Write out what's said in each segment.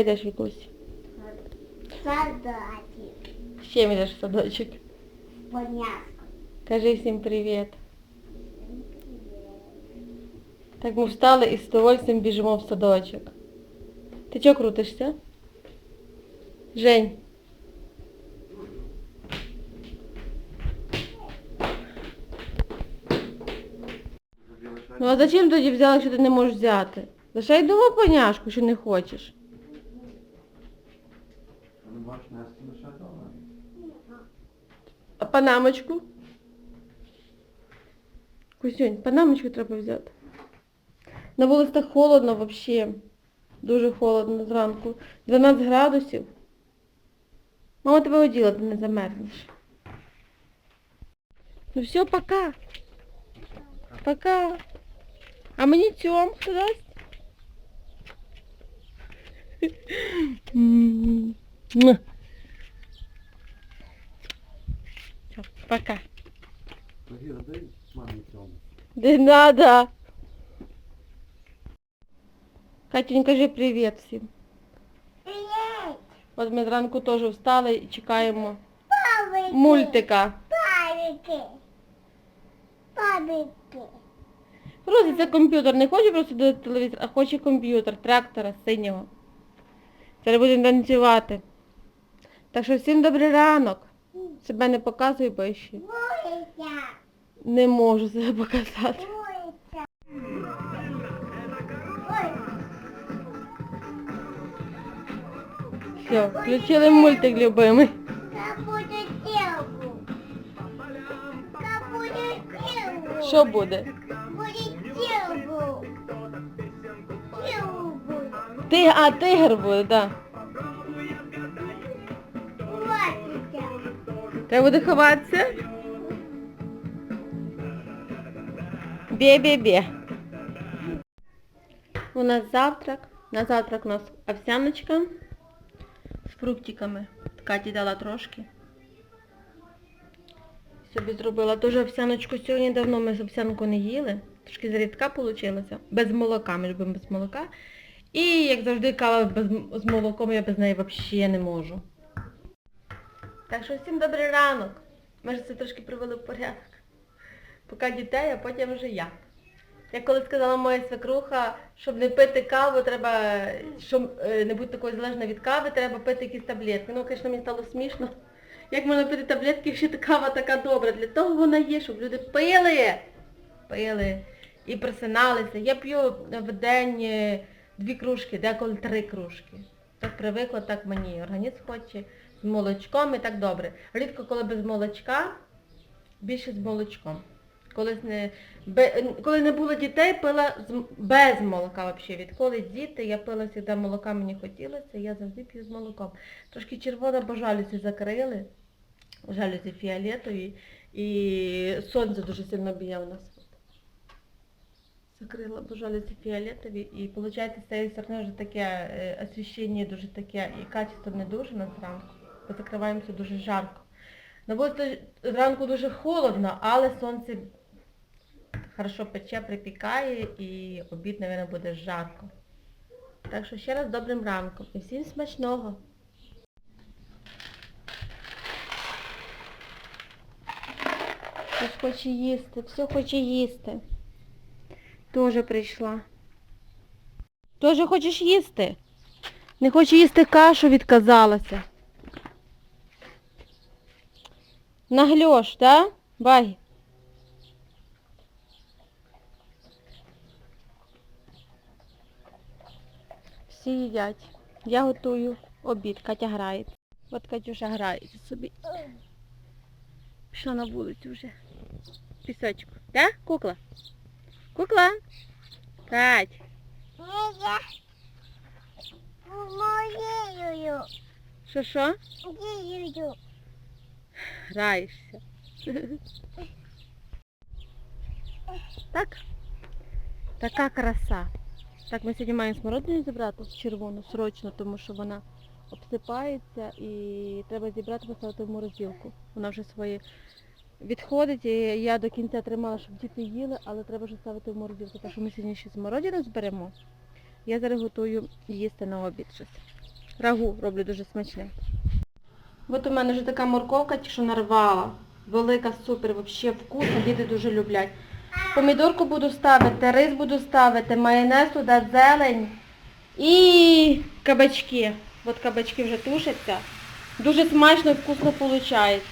Йдеш, Вікусь? Солдатик. З чим йдеш в садочок? Понятно. Кажи всім привіт. Так ми встали і з удовольствием біжимо в садочок. Ти чого крутишся? Жень. Ну а зачем тоді взяла, якщо ти не можеш взяти? Лишай дома поняшку, що не хочеш. Не можеш нести лише дома. А панамочку? Кузюнь, панамочку треба взяти. На вулиці так холодно взагалі. Дуже холодно зранку. 12 градусів. Мама тебе оділа, ти не замерзнеш. Ну все, пока. Пока. А мені цьом хто дасть? М. Муа. Пока. Не надо. Катюнь, кажи привіт всім. Привет. От ми зранку теж встали і чекаємо Павики. мультика. Павики. Павики. Просто це комп'ютер. Не хоче просто дивитися телевізор, а хоче комп'ютер, трактора синього. Зараз будемо танцювати. Так що всім добрий ранок. Себе не показуй, бо ще не можу себе показати. Все, включили мультик любимий. Що буде? Ти, а, тигр буде, так. Хватиться. Треба буде ховатися. Бє-бє-бє. У нас завтрак. На завтрак у нас овсяночка з фруктиками. Каті дала трошки. Собі зробила теж овсяночку сьогодні давно ми овсянку не їли. Трошки зарідка вийшла. Без молока, ми любимо без молока. І як завжди кава без, з молоком я без неї взагалі не можу. Так що всім добрий ранок. Ми ж це трошки привели в порядок. Поки дітей, а потім вже я. Як коли сказала моя свекруха, щоб не пити каву, треба, щоб е, не бути такою залежною від кави, треба пити якісь таблетки. Ну, звісно, мені стало смішно. Як можна пити таблетки, якщо кава така добра? Для того вона є, щоб люди пили. Пили і просиналися. Я п'ю в день е, дві кружки, деколи три кружки. Так привикла, так мені організм хоче. З молочком і так добре. Рідко, коли без молочка, більше з молочком. Колись не, бе- коли не було дітей, пила з без молока взагалі. Відколи діти, я пила завжди молока, мені хотілося, я завжди п'ю з молоком. Трошки червона, бо жалюзі закрили, жалюзі фіолетові, і сонце дуже сильно б'є у нас. Закрила, бо жалюзі фіолетові, і виходить, з цієї сторони вже таке е, освіщення дуже таке, і качество не дуже на зранку, закриваємося дуже жарко. На вулиці зранку дуже холодно, але сонце хорошо пече, припікає і обід, мабуть, буде жарко. Так що ще раз добрим ранком і всім смачного. Хтось хоче їсти, все хоче їсти. Тоже прийшла. Тоже хочеш їсти? Не хоче їсти кашу, відказалася. Наглёшь, да? Бай. Всі їдять. Я готую обід. Катя грає. От Катюша грається собі. Пішла на вулицю вже. Пісочку. Да, кукла? Кукла? Кать. Моєю. Що що? Граєшся. Так? Така краса. Так, ми сьогодні маємо смородину зібрати червону, срочно, тому що вона обсипається і треба зібрати, поставити в морозилку. Вона вже свої відходить, і я до кінця тримала, щоб діти їли, але треба вже ставити в морозилку. Так що ми сьогодні ще смородину зберемо. Я зараз готую їсти на обід щось. Рагу роблю дуже смачне. От у мене вже така морковка, що нарвала. Велика, супер, взагалі вкусна, діти дуже люблять. Помідорку буду ставити, рис буду ставити, майонез туди, зелень і кабачки. От кабачки вже тушаться. Дуже смачно і вкусно виходить.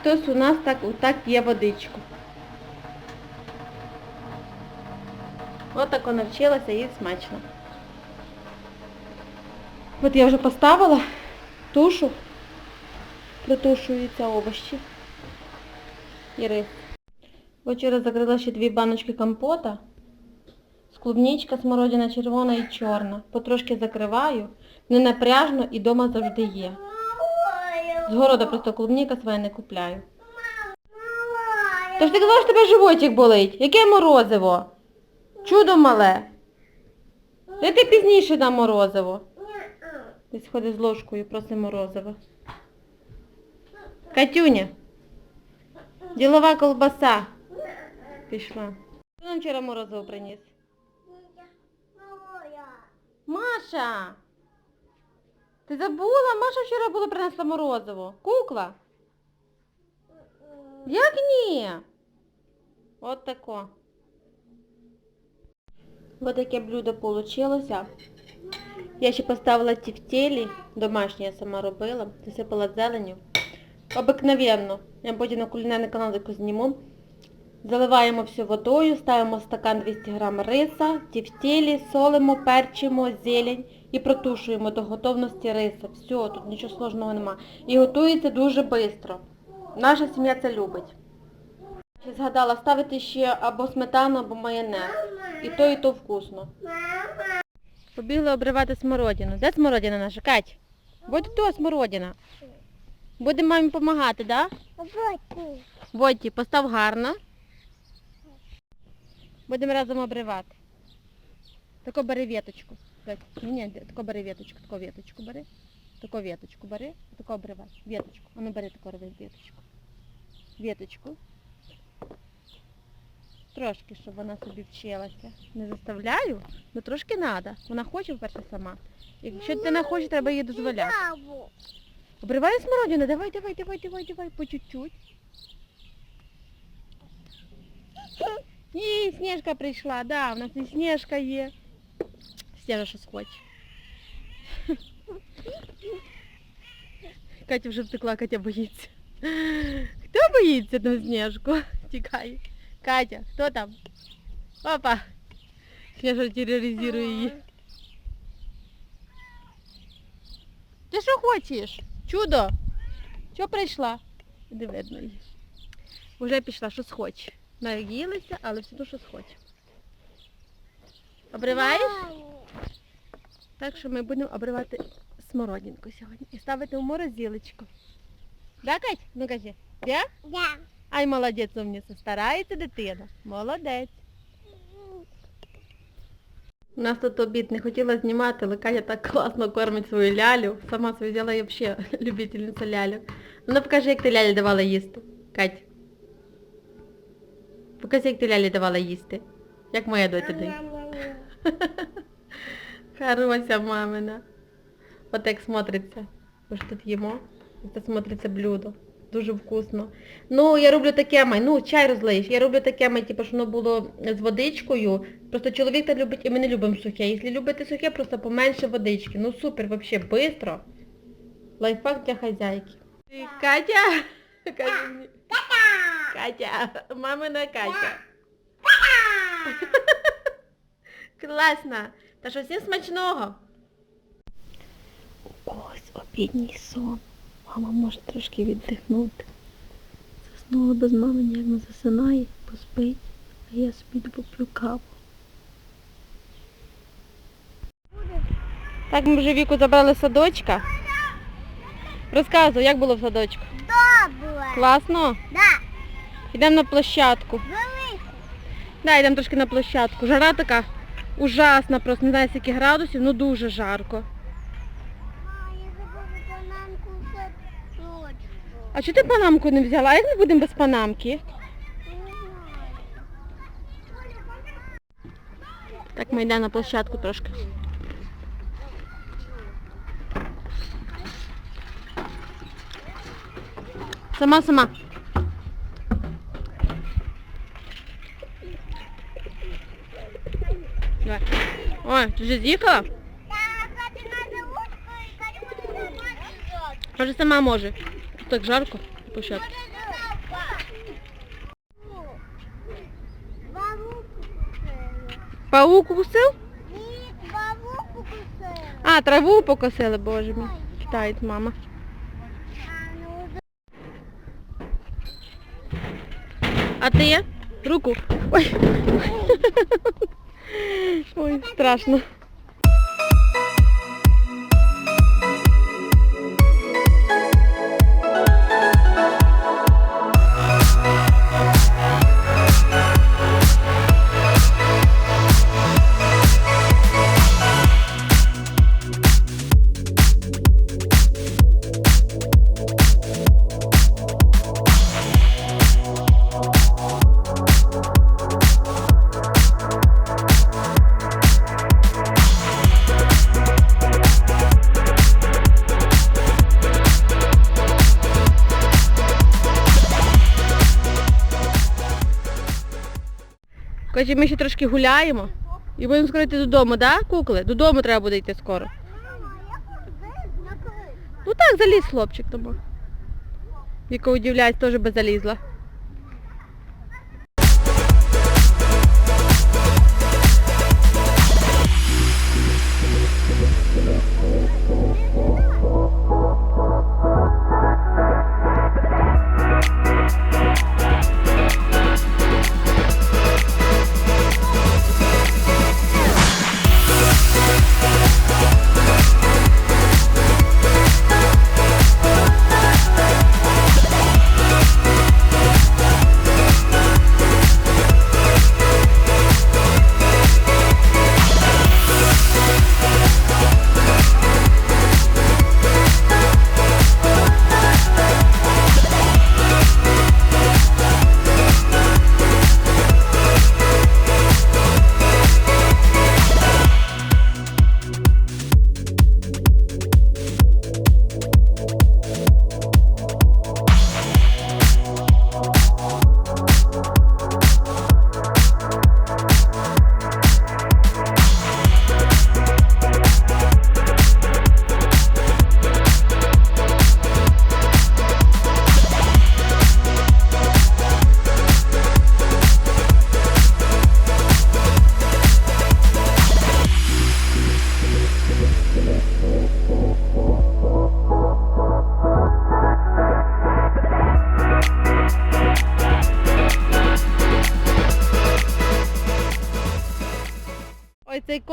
Хтось у нас так, так п'є водичку. От так вона вчилася і смачно. От я вже поставила тушу, притушуються овочі і. Вчора закрила ще дві баночки компота. Клубничка, смородина червона і чорна. Потрошки закриваю. Не напряжно і дома завжди є. З города просто клубніка своя не купляю. Та ж ти казала, що тебе животик болить. Яке морозиво? Чудо мале. Я ти пізніше дам морозиво. Десь ходить з ложкою, просить морозиво. Катюня. Ділова колбаса. Пішла. Хто нам вчора морозиво приніс? Маша! Ти забула? Маша вчора була принесла морозиво. Кукла? Як ні? От тако. Ось таке блюдо вийшло. Я ще поставила тефтелі, домашні я сама робила, засипала зеленю. Обикновенно. Я потім на кулінарний канал яку зніму. Заливаємо все водою, ставимо стакан 200 г риса, тефтелі, солимо, перчимо, зелень і протушуємо до готовності риса. Все, тут нічого сложного нема. І готується дуже швидко. Наша сім'я це любить. Ще згадала ставити ще або сметану, або майонез. І то, і то вкусно. Побігли обривати смородину. Де смородина наша, Кать? Будь то смородина. Будемо мамі допомагати, так? Да? Водті, постав гарно. Будемо разом обривати. Тако бери віточку. Ні, ні, тако бери віточку, тако віточку бери. Тако віточку бери, тако обривай. Віточку. А ну бери рви віточку. Віточку. Трошки, щоб вона собі вчилася. Не заставляю, але трошки треба. Вона хоче вперше сама. Якщо ти не хочеш, треба їй дозволяти. Обривай смородину, давай, давай, давай, давай, давай, по чуть-чуть. І Снежка прийшла, да, у нас і Снежка є. Снежа щось хоче. Катя вже втекла, Катя боїться. Хто боїться там Снежку? Тікає. Катя, хто там? Папа. Снежа терроризує її. Ти що хочеш? Чудо? Що прийшла? Не видно її. Уже пішла, щось хоче. Наїлися, але все одно щось хоче. Обриваєш? Так що ми будемо обривати смородинку сьогодні і ставити в морозилочку. Да, Кать? Ну кажи. Да? Да. Ай, молодець умниця. Старається дитина. Молодець. У нас тут обід не хотіла знімати, але Катя так класно кормить свою лялю. Сама собі взяла і взагалі любительниця лялю. Ну покажи, як ти лялі давала їсти. Кать. Покажи, як ти лялі давала їсти. Як моя доця дає. Хороша мамина. От як смотриться. Ми ж тут їмо. Це смотриться блюдо. Дуже вкусно. Ну, я роблю таке май, ну, чай розлиєш. Я роблю таке май, типу, що воно було з водичкою. Просто чоловік так любить, і ми не любимо сухе. Якщо любите сухе, просто поменше водички. Ну супер, взагалі, швидко. Лайфхак для хазяйки. Катя? Катя. Катя. Мамина Катя. Класно. Та що всім смачного. У когось обідній сон. Мама може трошки віддихнути. Заснула без мами, ніяк не засинає, поспить, а я собі поп'ю каву. Так ми вже віку забрали з садочка. Розказуй, як було в садочку? Добре. Класно? Да. Йдемо на площадку. Велику. Да, йдемо трошки на площадку. Жара така ужасна, просто не знаю скільки градусів, ну дуже жарко. А, я забула бананку в садочку. А чого ти панамку не взяла? А як ми будемо без панамки? Так ми йдемо на площадку трошки. Сама сама. Давай. Ой, ти вже з'їхала? Так, ти надо утку і качку Може сама може. Так жарко на площадці. Паук укусив? Ні, кусили. А, траву покосили, боже мій. Китаєць мама. А, А ти? Руку. Ой. Ой, страшно. Каже, ми ще трошки гуляємо і будемо скоро йти додому, да, кукли? Додому треба буде йти скоро. Ну так, заліз хлопчик тому. Віка удивляється, теж би залізла.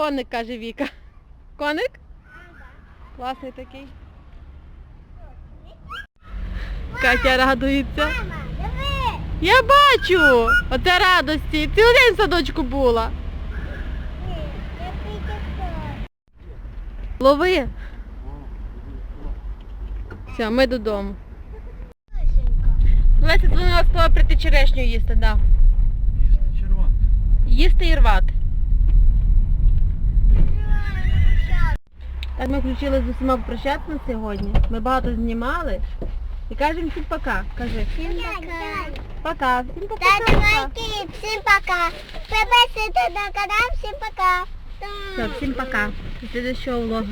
Коник, каже Віка. Коник? Класний такий. Катя радується. Я бачу! Оце радості. Цілий день в садочку була. Лови. Все, ми додому. Леся дзвонила, сказала прийти черешню їсти, да. Їсти червоне. Їсти і рвати. Так ми включили з усіма попрощатися на сьогодні. Ми багато знімали. І кажемо всім пока. Кажи. Всім пока. Пока. Всім пока. Та давайте, всім пока. Підписуйтесь на канал, всім пока. Все, всім пока. До следующего влога.